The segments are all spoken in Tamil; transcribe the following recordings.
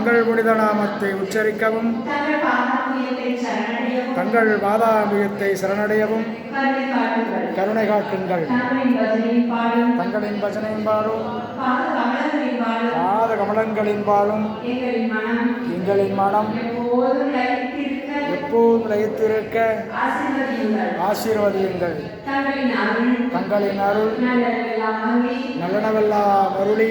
தங்கள் புனித நாமத்தை உச்சரிக்கவும். தங்கள் வாதாபியத்தை சரணடையவும். கருணை காட்டுங்கள் தங்களின் பஜனையின்பாலும் பாத கமலங்களின்பாலும் எங்களின் மனம் எப்போதும் லயித்திருக்க ஆசீர்வதியுங்கள். தங்களின் அருள் நல்லனவெல்லாம் அருளி.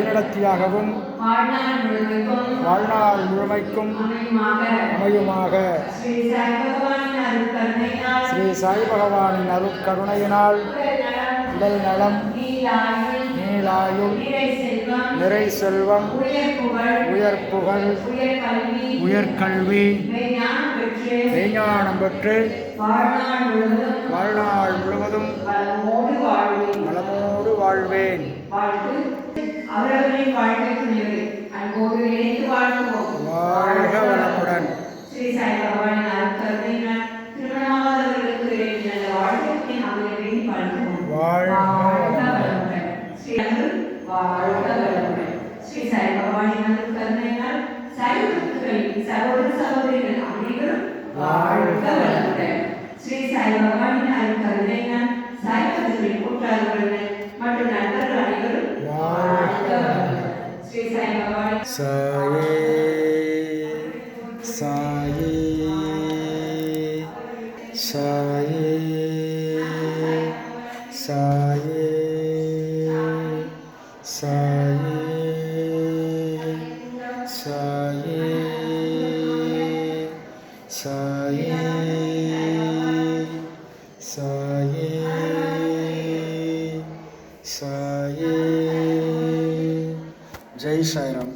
வழிநடத்தியாகவும் வாழ்நாள் முழுமைக்கும் அமையுமாக. ஸ்ரீ சாய் பகவானின் அருட்கருணையினால் உடல் நலம் நீளாயும் நிறை செல்வம் உயர் புகழ் உயர்கல்வி மெய்ஞானம் பெற்று வாழ்நாள் முழுவதும் வளமோ வாழ்வேன். வாழ்க்கை வாழ்க வளமுடன். ஸ்ரீ சாய் பகவானின் அருட்கருணையினால் திருமணமாதவர்களுக்கு வேண்டிய வாழ்க்கையை அமைய வேண்டி வாழ்த்துவோம். வாழ்க வளமுடன். ஸ்ரீ அருள் வாழ்க வளமுடன். ஸ்ரீ சாய் பகவானின் அருட்கருணையினால் சாய் பக்தர்களின் சகோதர சகோதரிகள் அனைவரும் வாழ்க வளமுடன். ஸ்ரீ சாய் பகவானின் அருட்கருணையினால் சாய் பக்தர்களின் கூட்டாளர்கள் மற்றும் நண்பர்கள் அனைவரும் வாழ்க வளமுடன் ஸ்ரீ சாய் பகவானின் சாயே சாயே சாயே சாயே சாயே சாயே சாயே சாயே சாயே ஜெய் சாய்ராம்